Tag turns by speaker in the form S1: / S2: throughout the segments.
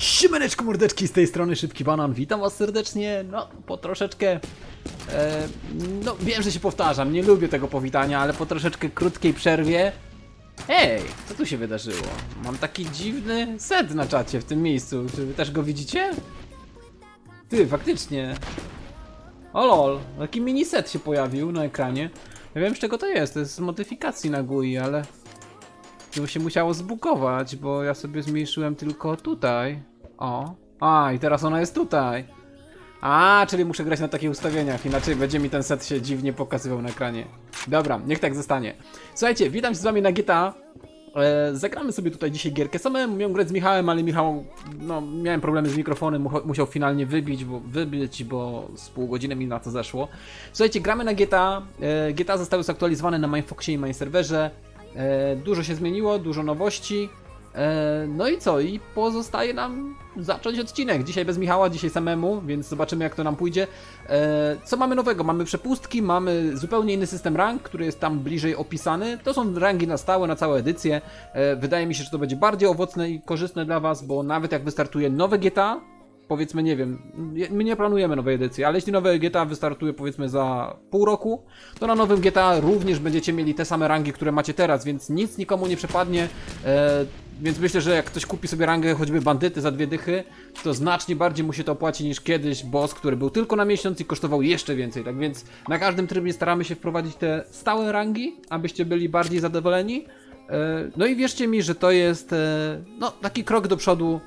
S1: Siemaneczko mordeczki, z tej strony Szybki Banan, witam was serdecznie, no po troszeczkę, e, no wiem, że się powtarzam, nie lubię tego powitania, ale po troszeczkę krótkiej przerwie, Ej, co tu się wydarzyło? Mam taki dziwny set na czacie w tym miejscu, czy wy też go widzicie? Ty, faktycznie, o lol, taki mini set się pojawił na ekranie, ja wiem z czego to jest, to jest z modyfikacji na GUI, ale... To się musiało zbugować, bo ja sobie zmniejszyłem tylko tutaj. O. A, i teraz ona jest tutaj. A, czyli muszę grać na takich ustawieniach, inaczej będzie mi ten set się dziwnie pokazywał na ekranie. Dobra, niech tak zostanie. Słuchajcie, witam się z wami na GTA. E, zagramy sobie tutaj dzisiaj gierkę. Samemu miałem grać z Michałem, ale Michał, no, miałem problemy z mikrofonem, musiał finalnie wybić, bo, wybić, bo z pół godziny mi na to zeszło. Słuchajcie, gramy na GTA. E, GTA zostały zaktualizowane na Mindfoxie i MindServerze. E, dużo się zmieniło, dużo nowości. E, no i co? I pozostaje nam zacząć odcinek. Dzisiaj bez Michała, dzisiaj samemu, więc zobaczymy jak to nam pójdzie. E, co mamy nowego? Mamy przepustki, mamy zupełnie inny system rank, który jest tam bliżej opisany. To są rangi na stałe, na całą edycję. E, wydaje mi się, że to będzie bardziej owocne i korzystne dla Was, bo nawet jak wystartuje nowe GTA, powiedzmy, nie wiem, my nie planujemy nowej edycji, ale jeśli nowe GTA wystartuje powiedzmy za pół roku, to na nowym GTA również będziecie mieli te same rangi, które macie teraz, więc nic nikomu nie przepadnie. E, więc myślę, że jak ktoś kupi sobie rangę choćby bandyty za dwie dychy, to znacznie bardziej mu się to opłaci niż kiedyś boss, który był tylko na miesiąc i kosztował jeszcze więcej. Tak więc na każdym trybie staramy się wprowadzić te stałe rangi, abyście byli bardziej zadowoleni. E, no i wierzcie mi, że to jest e, no, taki krok do przodu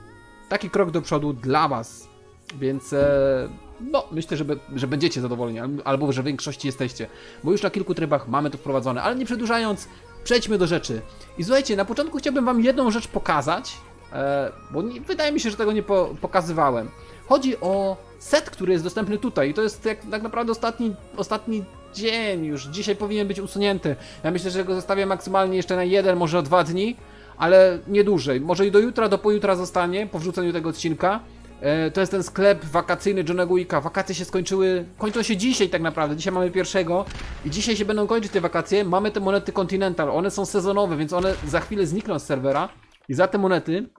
S1: taki krok do przodu dla Was. Więc e, no, myślę, że, że będziecie zadowoleni, al- albo że w większości jesteście, bo już na kilku trybach mamy to wprowadzone. Ale nie przedłużając, przejdźmy do rzeczy. I słuchajcie, na początku chciałbym Wam jedną rzecz pokazać, e, bo nie, wydaje mi się, że tego nie po, pokazywałem. Chodzi o set, który jest dostępny tutaj. I to jest jak, tak naprawdę ostatni, ostatni dzień już. Dzisiaj powinien być usunięty. Ja myślę, że go zostawię maksymalnie jeszcze na jeden, może dwa dni ale nie dłużej. Może i do jutra, do pojutra zostanie po wrzuceniu tego odcinka. E, to jest ten sklep wakacyjny Johnego Wicka. Wakacje się skończyły, kończą się dzisiaj tak naprawdę. Dzisiaj mamy pierwszego i dzisiaj się będą kończyć te wakacje. Mamy te monety Continental, one są sezonowe, więc one za chwilę znikną z serwera. I za te monety,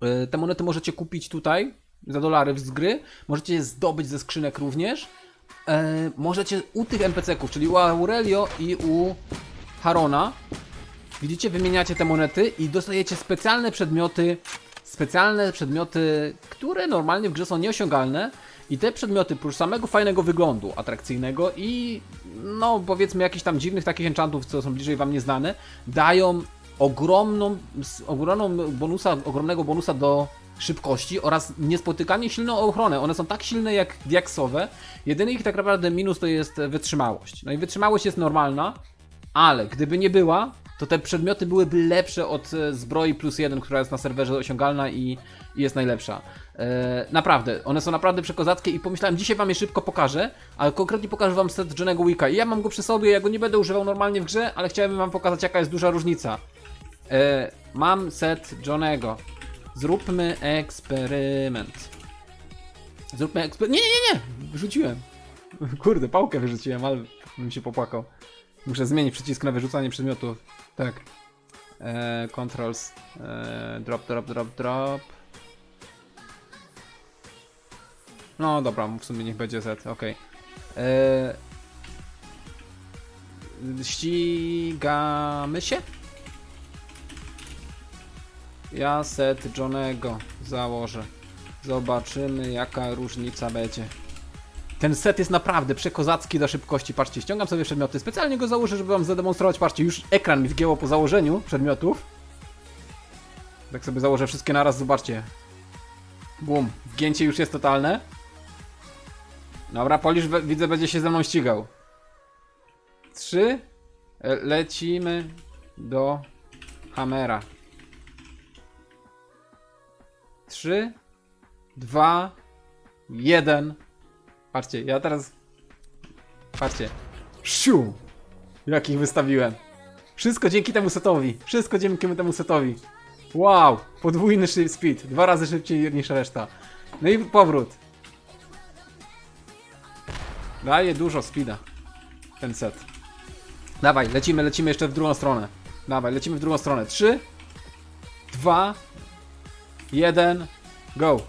S1: e, te monety możecie kupić tutaj za dolary z gry. Możecie je zdobyć ze skrzynek również. E, możecie u tych NPC-ków, czyli u Aurelio i u Harona, Widzicie, wymieniacie te monety i dostajecie specjalne przedmioty, specjalne przedmioty, które normalnie w grze są nieosiągalne. I te przedmioty, prócz samego fajnego wyglądu, atrakcyjnego i no powiedzmy jakichś tam dziwnych takich enchantów, co są bliżej wam nieznane, dają ogromną, ogromną bonusa, ogromnego bonusa do szybkości oraz niespotykanie silną ochronę. One są tak silne jak diaksowe. Jedyny ich tak naprawdę minus to jest wytrzymałość. No i wytrzymałość jest normalna, ale gdyby nie była, to te przedmioty byłyby lepsze od e, zbroi plus jeden, która jest na serwerze osiągalna i, i jest najlepsza. E, naprawdę, one są naprawdę przekozackie i pomyślałem, dzisiaj wam je szybko pokażę, ale konkretnie pokażę wam set Johnego Wicka. I ja mam go przy sobie, ja go nie będę używał normalnie w grze, ale chciałem wam pokazać jaka jest duża różnica. E, mam set Johnego. Zróbmy eksperyment. Zróbmy eksperyment. Nie, nie, nie! Wyrzuciłem. Kurde, pałkę wyrzuciłem, ale bym się popłakał. Muszę zmienić przycisk na wyrzucanie przedmiotów. Tak. E, controls. E, drop, drop, drop, drop. No dobra, w sumie niech będzie Z, okej. E, Ścigamy się? Ja set Johnego założę. Zobaczymy jaka różnica będzie. Ten set jest naprawdę przekozacki do szybkości. Patrzcie, ściągam sobie przedmioty. Specjalnie go założę, żeby wam zademonstrować. Patrzcie, już ekran mi wgięło po założeniu przedmiotów. Tak sobie założę wszystkie naraz, zobaczcie. Bum, wgięcie już jest totalne. Dobra, Polisz widzę będzie się ze mną ścigał. Trzy. E, Lecimy do Hamera. Trzy. Dwa. Jeden. Patrzcie, ja teraz. Patrzcie. Siu! Jakich wystawiłem. Wszystko dzięki temu setowi. Wszystko dzięki temu setowi. Wow! Podwójny speed. Dwa razy szybciej niż reszta. No i powrót. Daje dużo speeda. Ten set. Dawaj, lecimy, lecimy jeszcze w drugą stronę. Dawaj, lecimy w drugą stronę. Trzy, dwa, jeden Go.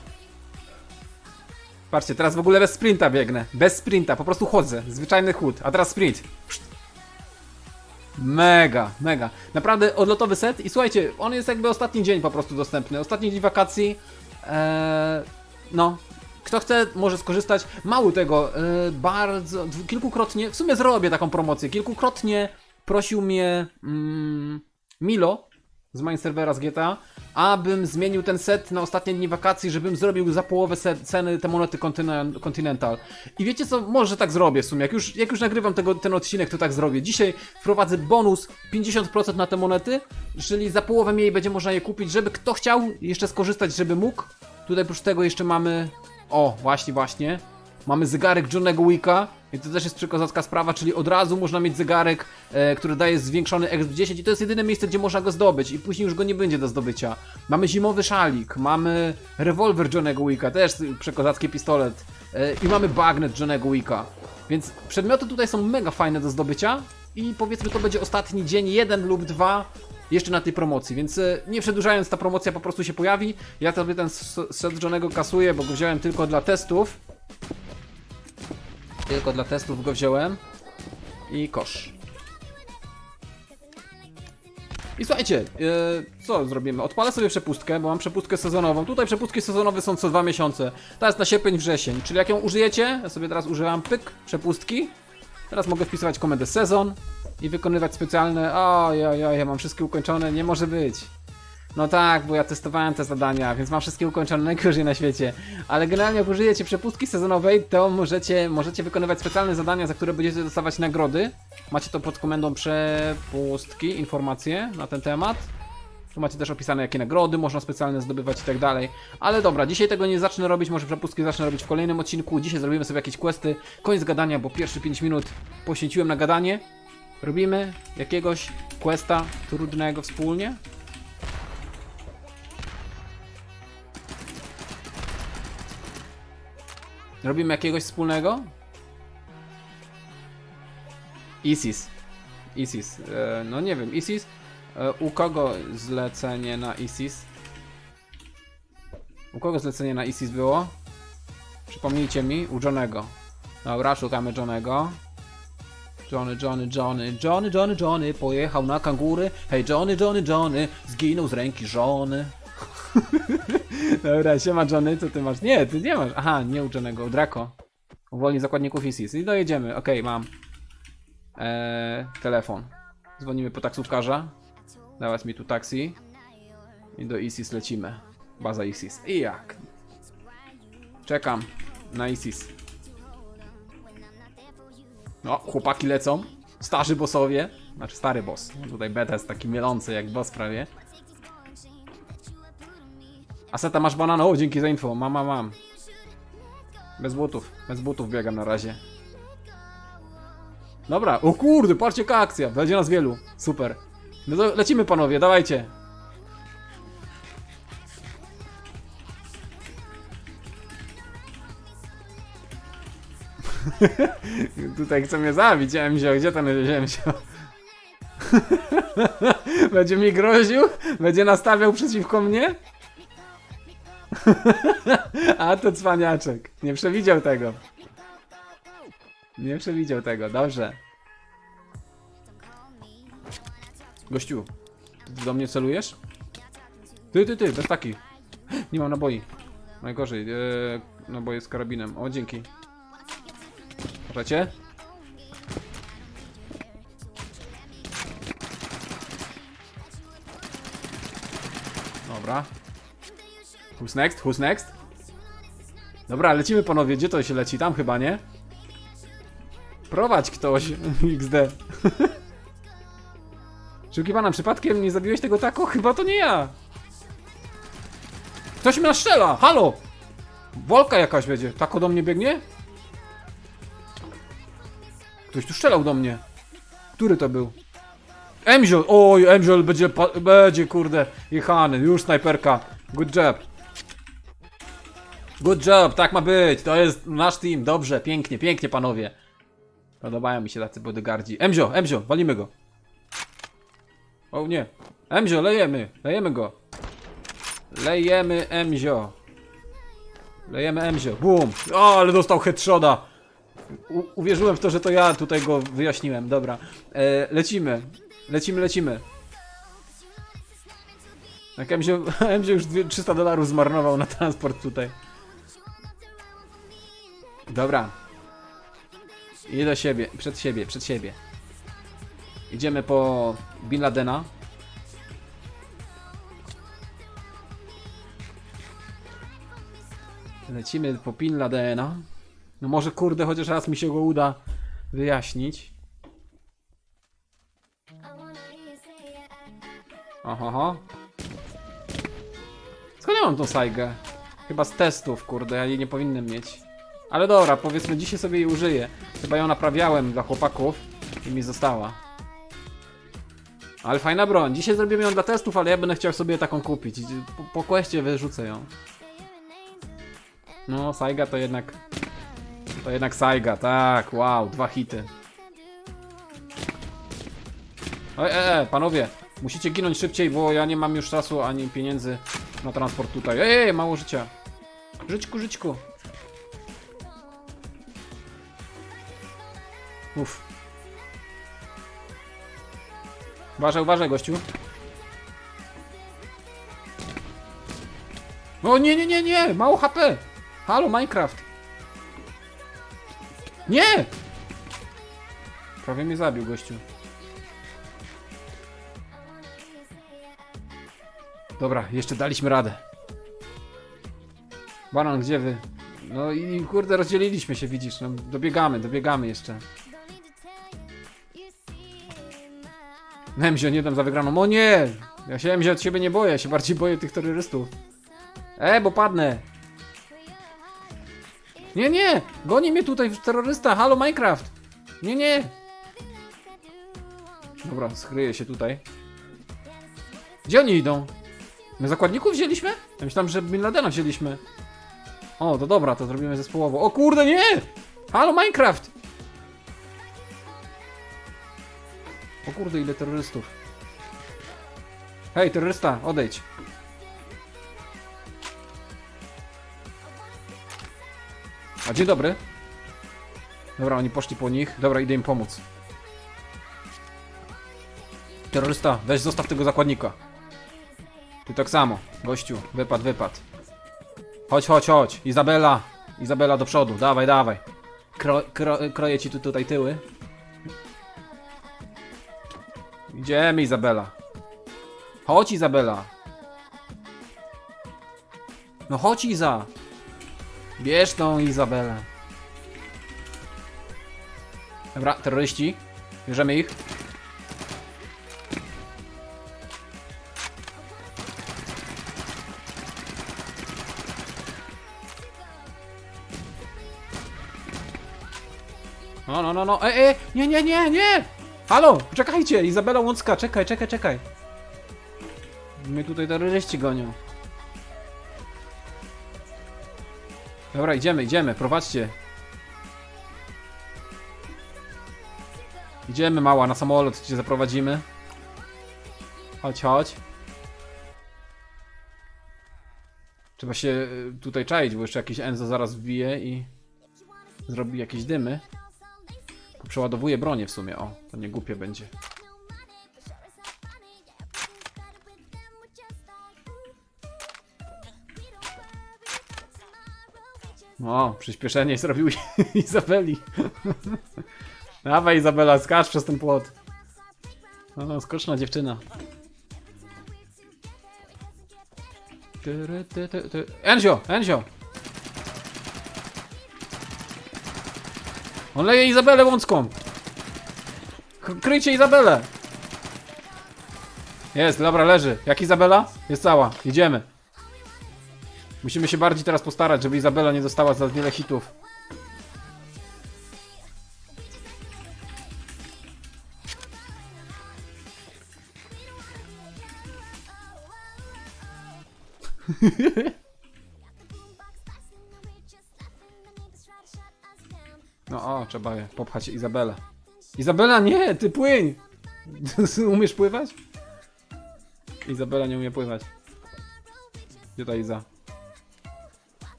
S1: Patrzcie, teraz w ogóle bez sprinta biegnę. Bez sprinta, po prostu chodzę. Zwyczajny chód. A teraz sprint. Mega, mega. Naprawdę odlotowy set i słuchajcie, on jest jakby ostatni dzień po prostu dostępny. Ostatni dzień wakacji. Eee, no, kto chce, może skorzystać. Mało tego, e, bardzo, kilkukrotnie, w sumie zrobię taką promocję. Kilkukrotnie prosił mnie mm, Milo z main serwera z GTA, abym zmienił ten set na ostatnie dni wakacji, żebym zrobił za połowę ceny te monety Continen- Continental. I wiecie co, może tak zrobię w sumie. Jak już, jak już nagrywam tego, ten odcinek, to tak zrobię. Dzisiaj wprowadzę bonus 50% na te monety, czyli za połowę mniej będzie można je kupić, żeby kto chciał jeszcze skorzystać, żeby mógł. Tutaj oprócz tego jeszcze mamy o, właśnie, właśnie. Mamy zegarek Johnego Wicka i to też jest przekozacka sprawa, czyli od razu można mieć zegarek, e, który daje zwiększony XP10 i to jest jedyne miejsce, gdzie można go zdobyć i później już go nie będzie do zdobycia. Mamy zimowy szalik, mamy rewolwer Johnego Wicka, też przekozacki pistolet e, i mamy bagnet Johnego Wicka. Więc przedmioty tutaj są mega fajne do zdobycia i powiedzmy to będzie ostatni dzień, jeden lub dwa jeszcze na tej promocji, więc e, nie przedłużając, ta promocja po prostu się pojawi. Ja sobie ten set Johnego kasuję, bo go wziąłem tylko dla testów. Tylko dla testów go wziąłem. I kosz. I słuchajcie, e, co zrobimy? Odpalę sobie przepustkę, bo mam przepustkę sezonową. Tutaj przepustki sezonowe są co dwa miesiące. Ta jest na sierpień, wrzesień. Czyli jak ją użyjecie, ja sobie teraz używam pyk, przepustki. Teraz mogę wpisywać komendę sezon i wykonywać specjalne. O, ja, ja, ja mam wszystkie ukończone, nie może być. No tak, bo ja testowałem te zadania, więc mam wszystkie ukończone najgorzej na świecie. Ale generalnie jak użyjecie przepustki sezonowej, to możecie, możecie wykonywać specjalne zadania, za które będziecie dostawać nagrody. Macie to pod komendą przepustki, informacje na ten temat. Tu macie też opisane jakie nagrody można specjalne zdobywać i tak dalej. Ale dobra, dzisiaj tego nie zacznę robić, może przepustki zacznę robić w kolejnym odcinku. Dzisiaj zrobimy sobie jakieś questy. Koniec gadania, bo pierwsze 5 minut poświęciłem na gadanie. Robimy jakiegoś questa trudnego wspólnie. Robimy jakiegoś wspólnego? ISIS. ISIS. E, no nie wiem, ISIS. E, u kogo zlecenie na ISIS? U kogo zlecenie na ISIS było? Przypomnijcie mi, u Johnego. Dobra, szukamy Johnego. Johnny, Johnny, Johnny, Johnny, Johnny, Johnny pojechał na kangury. Hej, Johnny, Johnny, Johnny, zginął z ręki żony. Dobra, siema Johnny, co ty masz? Nie, ty nie masz. Aha, nie u Johnego, u Draco. Uwolni zakładników ISIS. I dojedziemy, okej, mam. Eee, telefon. Dzwonimy po taksówkarza. Dawać mi tu taksi. I do ISIS lecimy. Baza ISIS. I jak? Czekam na ISIS. No, chłopaki lecą. Starzy bossowie. Znaczy stary boss. Tutaj beta jest taki mielący jak boss prawie. Aseta masz banana? O, dzięki za info. Mam, mam, mam. Bez butów. Bez butów biegam na razie. Dobra. O kurde, patrzcie jaka akcja. Będzie nas wielu. Super. No to lecimy panowie, dawajcie. Tutaj chce mnie zabić, Emzio. Gdzie ten Emzio? Będzie mi groził? Będzie nastawiał przeciwko mnie? A to cwaniaczek. Nie przewidział tego. Nie przewidział tego, dobrze. Gościu, ty do mnie celujesz? Ty, ty, ty, bez taki. Nie mam naboi. Najgorzej, eee, naboje z karabinem. O, dzięki. Możecie? Dobra. Who's next? Who's next? Dobra, lecimy panowie. Gdzie to się leci? Tam chyba, nie? Prowadź ktoś. XD. Szukiwana, przypadkiem nie zabiłeś tego tako? Chyba to nie ja. Ktoś mnie strzela! Halo! Wolka jakaś będzie. Tako do mnie biegnie? Ktoś tu strzelał do mnie. Który to był? Emziol! Oj, Emziol będzie, będzie kurde jechany. Już snajperka. Good job. Good job, tak ma być. To jest nasz team. Dobrze, pięknie, pięknie panowie. Podobają mi się tacy bodyguardzi. Emzio, Emzio, walimy go. O nie. Emzio, lejemy. Lejemy go. Lejemy Emzio. Lejemy Emzio. Bum! O, ale dostał headshoda. U uwierzyłem w to, że to ja tutaj go wyjaśniłem. Dobra. E, lecimy. Lecimy, lecimy. Jak Emzio, Emzio już dwie- 300 dolarów zmarnował na transport tutaj. Dobra. Idę do siebie, przed siebie, przed siebie. Idziemy po Bin Ladena. Lecimy po Bin Ladena. No może kurde, chociaż raz mi się go uda wyjaśnić. Oho, oho. Skąd ja mam tą sajgę? Chyba z testów, kurde, ja jej nie powinienem mieć. Ale dobra, powiedzmy, dzisiaj sobie jej użyję. Chyba ją naprawiałem dla chłopaków i mi została. Ale fajna broń. Dzisiaj zrobimy ją dla testów, ale ja będę chciał sobie taką kupić. Po, po questie wyrzucę ją. No, Saiga to jednak... To jednak Saiga, tak, wow, dwa hity. Ej, e, e, panowie, musicie ginąć szybciej, bo ja nie mam już czasu ani pieniędzy na transport tutaj. Ej, mało życia. Żyćku, żyćku. Uff. Uważaj, uważaj, gościu. O nie, nie, nie, nie! Mało HP! Halo, Minecraft! Nie! Prawie mnie zabił, gościu. Dobra, jeszcze daliśmy radę. Banan, gdzie wy? No i kurde, rozdzieliliśmy się, widzisz, no dobiegamy, dobiegamy jeszcze. Emzio, nie dam za wygraną. O nie! Ja się Emzio od siebie nie boję, ja się bardziej boję tych terrorystów. E, bo padnę. Nie, nie! Goni mnie tutaj terrorysta! Halo Minecraft! Nie, nie! Dobra, skryję się tutaj. Gdzie oni idą? My zakładników wzięliśmy? Ja myślałem, że Bin Ladena wzięliśmy. O, to dobra, to zrobimy zespołowo. O kurde, nie! Halo Minecraft! O kurde, ile terrorystów. Hej, terrorysta, odejdź. A dzień dobry. Dobra, oni poszli po nich. Dobra, idę im pomóc. Terrorysta, weź zostaw tego zakładnika. Ty tak samo, gościu, wypad, wypad. Chodź, chodź, chodź. Izabela, Izabela do przodu, dawaj, dawaj. Kro, kro, kroję ci tu tutaj tyły. Idziemy, Izabela. Chodź, Izabela. No chodź, Iza. Bierz tą Izabelę. Dobra, terroryści. Bierzemy ich. No, no, no, no. Ej, ej, nie, nie, nie, nie! Halo, czekajcie, Izabela Łącka, czekaj, czekaj, czekaj. Mnie tutaj terroryści gonią. Dobra, idziemy, idziemy, prowadźcie. Idziemy, mała, na samolot cię zaprowadzimy. Chodź, chodź. Trzeba się y, tutaj czaić, bo jeszcze jakiś Enzo zaraz wbije i zrobi jakieś dymy. Przeładowuje bronię w sumie, o, to nie głupie będzie. O, przyspieszenie zrobił Izabeli. Dawaj Izabela, skacz przez ten płot. O, skoczna dziewczyna. Enzio, Enzio! On leje Izabelę łącką. K kryjcie Izabelę. Jest, dobra, leży. Jak Izabela? Jest cała. Idziemy. Musimy się bardziej teraz postarać, żeby Izabela nie dostała za wiele hitów. o, trzeba je popchać Izabelę. Izabela, nie, ty płyń! Umiesz pływać? Izabela nie umie pływać. Gdzie ta Iza?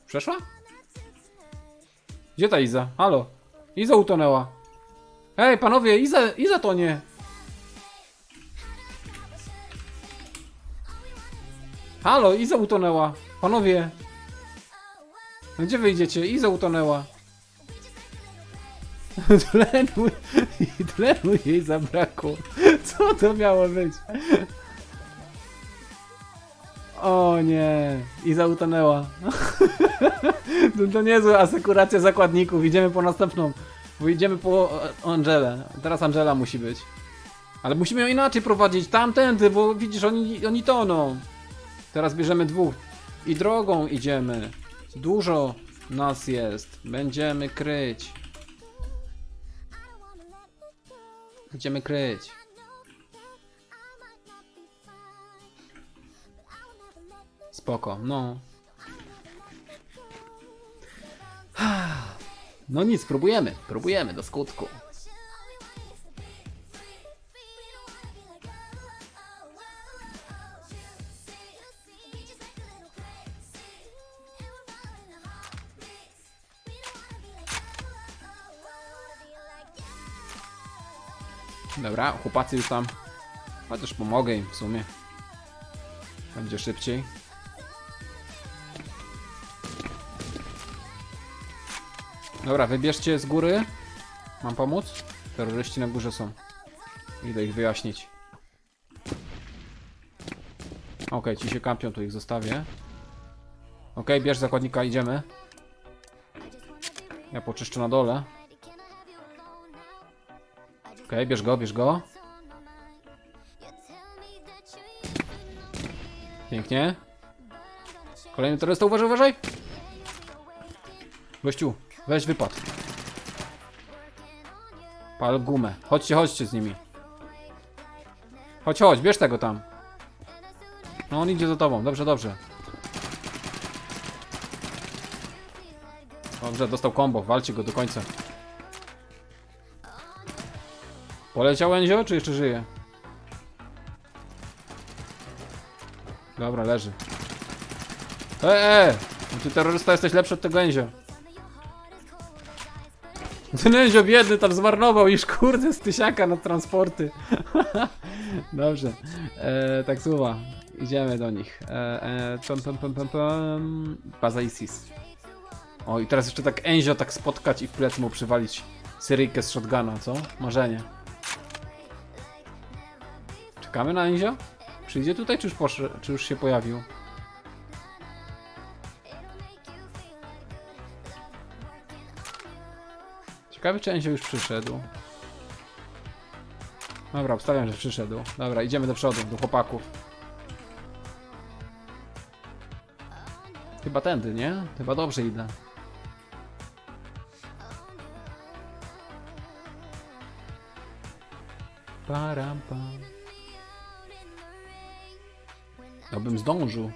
S1: Przeszła? Gdzie ta Iza? Halo? Iza utonęła. Ej, panowie, Iza, Iza tonie. Halo, Iza utonęła. Panowie. No Gdzie wyjdziecie? Iza utonęła. Tlenu, tlenu jej zabrakło. Co to miało być? O nie, Iza utonęła. To, to niezła asekuracja zakładników. Idziemy po następną. Bo idziemy po Angelę. Teraz Angela musi być. Ale musimy ją inaczej prowadzić. Tamtędy, bo widzisz, oni, oni toną. Teraz bierzemy dwóch. I drogą idziemy. Dużo nas jest. Będziemy kryć. Będziemy kryć. Spoko, no. No nic, próbujemy. Próbujemy do skutku. Dobra, chłopacy już tam. Chociaż pomogę im w sumie. Będzie szybciej. Dobra, wybierzcie z góry. Mam pomóc? Terroryści na górze są. Idę ich wyjaśnić. Okej, ci się kampią, to ich zostawię. Okej, bierz zakładnika, idziemy. Ja poczyszczę na dole. Okej, bierz go, bierz go. Pięknie. Kolejny terrorysta, uważaj, uważaj! Gościu, weź wypad. Pal gumę. Chodźcie, chodźcie z nimi. Chodź, chodź, bierz tego tam. No on idzie za tobą, dobrze, dobrze. Dobrze, dostał combo, walcie go do końca. Poleciał Enzio, czy jeszcze żyje? Dobra, leży. Eee, e, ty terrorysta jesteś lepszy od tego Enzio. Ten Enzio biedny tam zmarnował już kurde z tysiaka na transporty. Dobrze. E, tak słowa. Idziemy do nich. E, e, pam, pam, pam, pam. Baza Isis. O i teraz jeszcze tak Enzio tak spotkać i w plec mu przywalić Syryjkę z shotguna, co? Marzenie. Czekamy na Enzio? Przyjdzie tutaj, czy już, poszedł, czy już się pojawił? Ciekawe, czy Enzio już przyszedł. Dobra, obstawiam, że przyszedł. Dobra, idziemy do przodu, do chłopaków. Chyba tędy, nie? Chyba dobrze idę. Param, pam. Ja bym zdążył.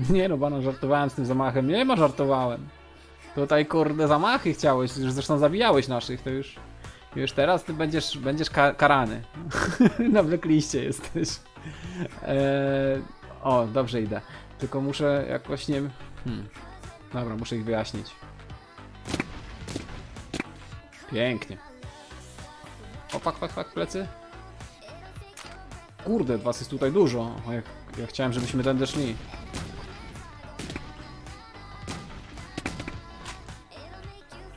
S1: Nie no, banan, żartowałem z tym zamachem. Nie ma, żartowałem. Tutaj kurde zamachy chciałeś, zresztą zabijałeś naszych, to już... Już teraz ty będziesz, będziesz ka karany. Na blackliście jesteś. Eee, o, dobrze idę. Tylko muszę jakoś nie... Hmm. Dobra, muszę ich wyjaśnić. Pięknie. O, fak, fak, fak, plecy. Kurde, was jest tutaj dużo. Ja chciałem, żebyśmy tędy szli.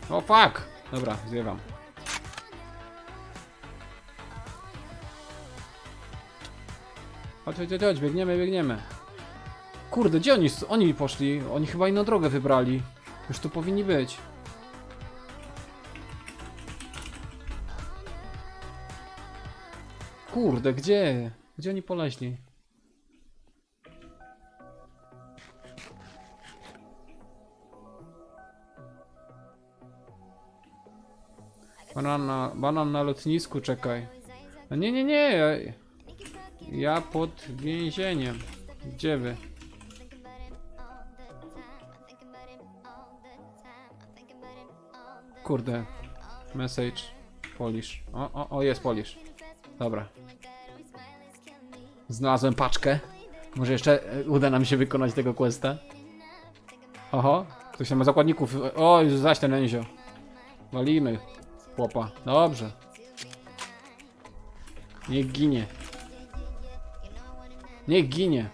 S1: O, fuck! Dobra, zjewam. Chodź, chodź, chodź, biegniemy, biegniemy. Kurde, gdzie oni, oni poszli? Oni chyba inną drogę wybrali. Już tu powinni być. Kurde, gdzie? Gdzie oni poleźli? Banan na, banan na lotnisku, czekaj. No nie, nie, nie. Ja, ja pod więzieniem. Gdzie wy? Kurde. Message. Polish. O, o, o, jest Polish. Dobra. Znalazłem paczkę. Może jeszcze e, uda nam się wykonać tego questa. Oho, ktoś tam ma zakładników. Oj, zaś ten Enzio. Walimy chłopa. Dobrze. Niech ginie. Niech ginie.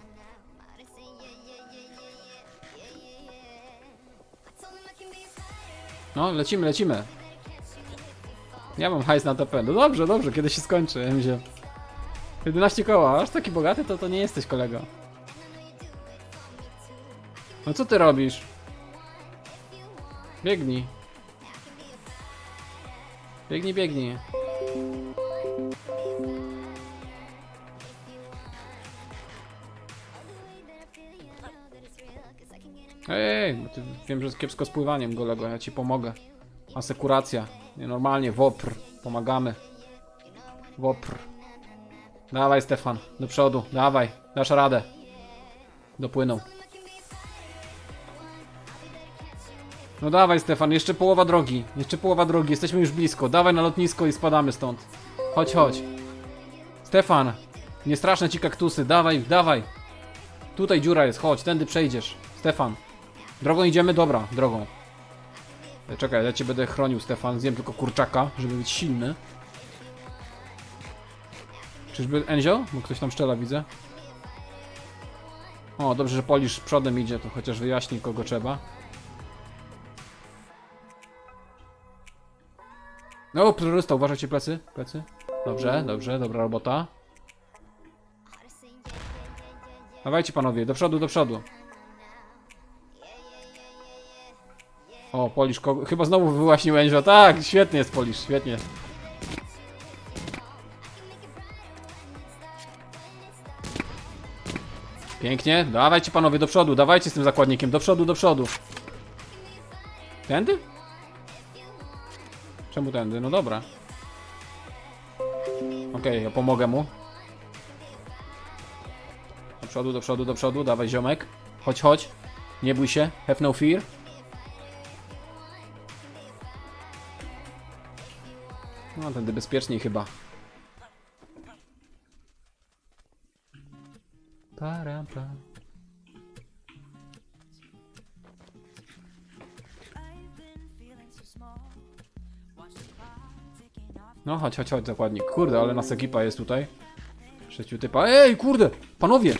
S1: No, lecimy, lecimy. Ja mam hajs na TP. No dobrze, dobrze, kiedy się skończy, Emzio. 11 koła, aż taki bogaty to, to nie jesteś kolego. No co ty robisz? Biegnij. Biegnij, biegnij. Ej, bo ty wiem, że jest kiepsko z pływaniem, kolego, ja ci pomogę. Asekuracja. Nienormalnie, WOPR. Pomagamy. WOPR. Dawaj, Stefan, do przodu, dawaj, dasz radę. Dopłynął. No dawaj, Stefan, jeszcze połowa drogi. Jeszcze połowa drogi, jesteśmy już blisko. Dawaj na lotnisko i spadamy stąd. Chodź, chodź. Stefan, nie straszne ci kaktusy, dawaj, dawaj. Tutaj dziura jest, chodź, tędy przejdziesz. Stefan. Drogą idziemy? Dobra, drogą. E, Czekaj, ja cię będę chronił, Stefan. Zjem tylko kurczaka, żeby być silny. Czyżby Enzio? Bo ktoś tam szczela, widzę. O, dobrze, że Polisz przodem idzie, to chociaż wyjaśni, kogo trzeba. No, terrorysta, uważajcie plecy, plecy. Dobrze, dobrze, dobra robota. Dawajcie panowie, do przodu, do przodu. O, Polisz, kogo... chyba znowu wyłaśnił Enzio. Tak, świetnie jest Polisz, świetnie. Pięknie, dawajcie panowie do przodu, dawajcie z tym zakładnikiem, do przodu, do przodu. Tędy? Czemu tędy? No dobra. Okej, ja pomogę mu. Do przodu, do przodu, do przodu, dawaj ziomek. Chodź, chodź. Nie bój się, have no fear. No, tędy bezpieczniej chyba. Para, pa. No, chodź, chodź, chodź, zakładnik. Kurde, ale nas ekipa jest tutaj. Sześciu typa. Ej, kurde! Panowie!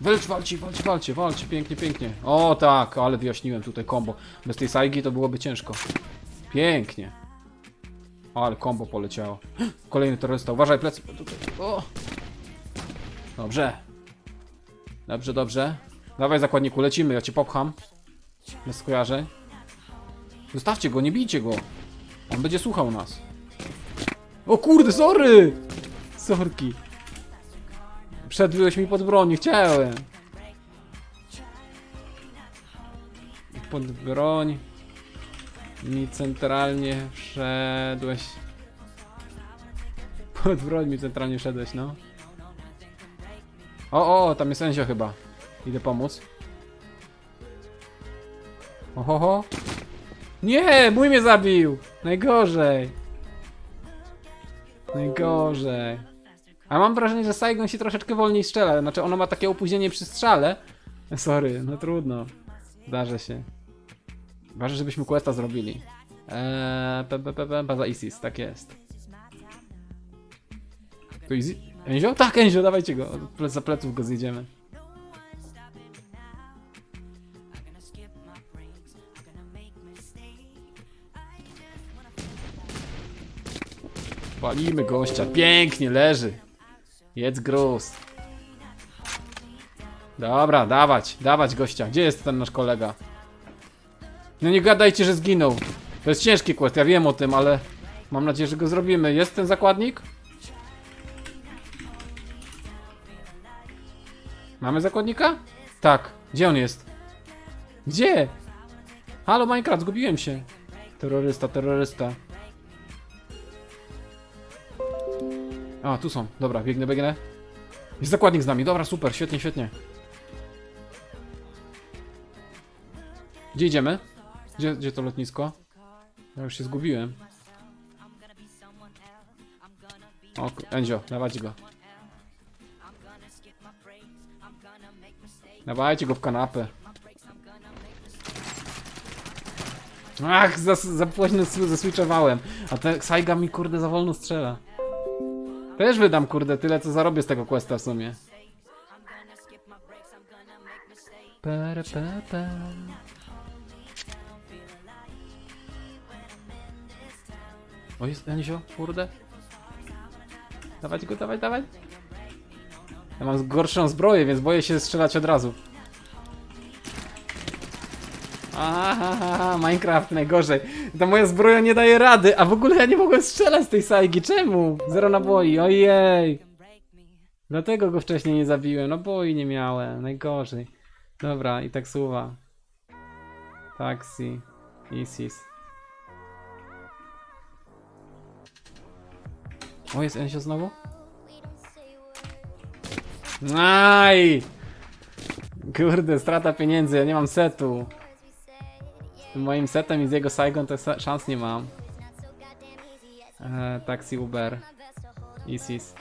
S1: Welcz, walcie, walcie, walcie, pięknie, pięknie. O tak, ale wyjaśniłem tutaj combo. Bez tej sajgi to byłoby ciężko. Pięknie. Ale combo poleciało. Kolejny terrorysta, uważaj plecy. O. Dobrze. Dobrze, dobrze. Dawaj zakładniku, lecimy, ja cię popcham. Bez skojarzeń. Zostawcie go, nie bijcie go. On będzie słuchał nas. O kurde, sorry! Sorki. Przedwiłeś mi pod broń, nie chciałem. Pod broń. Mi centralnie wszedłeś. Pod broń mi centralnie wszedłeś, no. O, o, tam jest Enzio chyba. Idę pomóc. Ohoho. Nie, mój mnie zabił. Najgorzej. Najgorzej. A mam wrażenie, że Saigon się troszeczkę wolniej strzela. Znaczy, ona ma takie opóźnienie przy strzale. Sorry, no trudno. Zdarza się. Ważne, żebyśmy questa zrobili. Eee, baza Isis, tak jest. To Easy? Enzio? Tak, Enzio, dawajcie go. Za pleców go zjedziemy. Walimy gościa. Pięknie leży. Jedz gruz. Dobra, dawać, dawać gościa. Gdzie jest ten nasz kolega? No nie gadajcie, że zginął. To jest ciężki quest, ja wiem o tym, ale mam nadzieję, że go zrobimy. Jest ten zakładnik? Mamy zakładnika? Tak. Gdzie on jest? Gdzie? Halo Minecraft, zgubiłem się. Terrorysta, terrorysta. A, tu są. Dobra, biegnę, biegnę. Jest zakładnik z nami. Dobra, super, świetnie, świetnie. Gdzie idziemy? Gdzie, gdzie to lotnisko? Ja już się zgubiłem. O, Enzio, dawać go. Dawajcie go w kanapę. Ach, za, za późno zaswitchowałem. A ten Saiga mi kurde za wolno strzela. Też wydam kurde tyle co zarobię z tego questa w sumie. Para, pa, pa. O jest, Janisio, kurde. Dawać go, dawać, dawać. Ja mam gorszą zbroję, więc boję się strzelać od razu. Aha, Minecraft najgorzej. Ta moja zbroja nie daje rady, a w ogóle ja nie mogłem strzelać z tej sajgi. Czemu? Zero naboi, ojej. Dlatego go wcześniej nie zabiłem, no boi nie miałem, najgorzej. Dobra, i taksuwa. Taxi. Isis. O, jest Ensio znowu? Aj! Kurde, strata pieniędzy, ja nie mam setu. Z tym moim setem i z jego Saigon to szans nie mam. E, taxi Uber. Isis.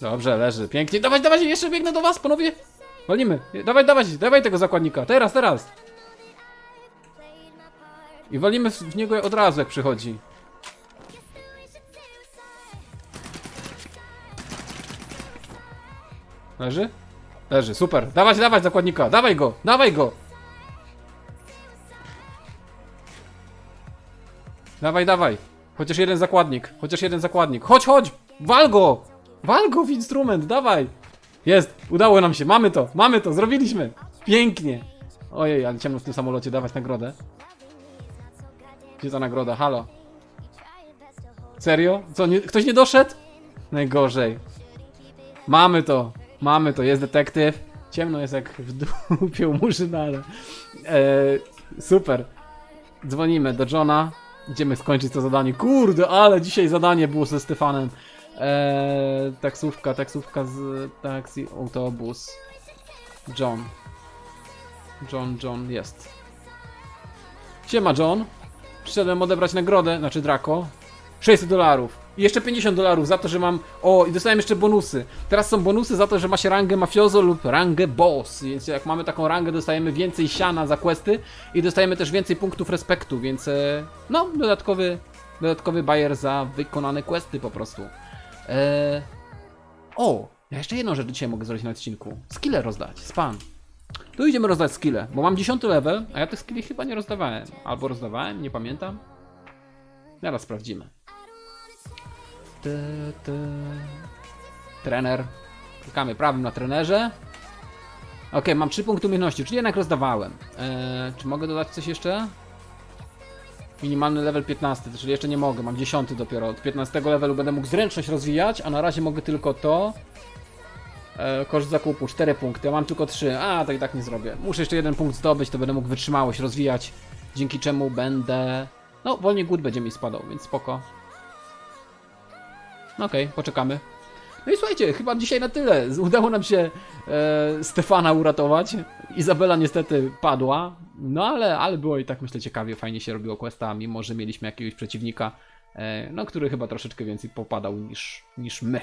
S1: Dobrze, leży. Pięknie. Dawać, dawać, jeszcze biegnę do was, panowie. Walimy. Dawaj, dawać, dawaj tego zakładnika. Teraz, teraz. I walimy w, niego od razu, jak przychodzi. Leży? Leży, super. Dawać, dawać zakładnika. Dawaj go, dawaj go. Dawaj, dawaj. Chociaż jeden zakładnik, chociaż jeden zakładnik. Chodź, chodź! Wal go! Wal go w instrument, dawaj! Jest, udało nam się, mamy to, mamy to, zrobiliśmy! Pięknie! Ojej, ale ciemno w tym samolocie, dawać nagrodę. Gdzie ta nagroda? Halo? Serio? Co, nie, ktoś nie doszedł? Najgorzej. Mamy to, mamy to, jest detektyw. Ciemno jest jak w dupie u Murzyna, ale... E, super. Dzwonimy do Johna. Idziemy skończyć to zadanie. Kurde, ale dzisiaj zadanie było ze Stefanem. Eee, taksówka, taksówka z taksi, autobus. John. John, John, jest. Siema, John. Przyszedłem odebrać nagrodę, znaczy Draco. 600 dolarów. I jeszcze 50 dolarów za to, że mam. O, i dostałem jeszcze bonusy. Teraz są bonusy za to, że ma się rangę mafiozo lub rangę boss. Więc jak mamy taką rangę, dostajemy więcej siana za questy i dostajemy też więcej punktów respektu, więc e, no, dodatkowy, dodatkowy bajer za wykonane questy po prostu. E, o, ja jeszcze jedną rzecz dzisiaj mogę zrobić na odcinku. Skille rozdać, spam. Tu idziemy rozdać skille, bo mam 10 level, a ja tych skilli chyba nie rozdawałem. Albo rozdawałem, nie pamiętam. Zaraz sprawdzimy. Ty, ty. Trener. Klikamy prawym na trenerze. Ok, mam 3 punkty umiejętności, czyli jednak rozdawałem. Eee, czy mogę dodać coś jeszcze? Minimalny level 15, czyli jeszcze nie mogę, mam 10 dopiero. Od 15 levelu będę mógł zręczność rozwijać, a na razie mogę tylko to. E, koszt zakupu 4 punkty, ja mam tylko 3. A, to i tak nie zrobię. Muszę jeszcze jeden punkt zdobyć, to będę mógł wytrzymałość rozwijać, dzięki czemu będę. No, wolniej głód będzie mi spadał, więc spoko. No Okej, poczekamy. No i słuchajcie, chyba dzisiaj na tyle. Udało nam się e, Stefana uratować. Izabela niestety padła. No ale, ale było i tak myślę ciekawie, fajnie się robiło questa, mimo że mieliśmy jakiegoś przeciwnika, e, no który chyba troszeczkę więcej popadał niż, niż my.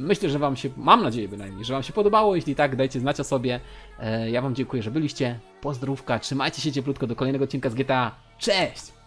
S1: Myślę, że Wam się, mam nadzieję bynajmniej, że Wam się podobało. Jeśli tak, dajcie znać o sobie. E, ja Wam dziękuję, że byliście. Pozdrówka, trzymajcie się cieplutko do kolejnego odcinka z GTA. Cześć!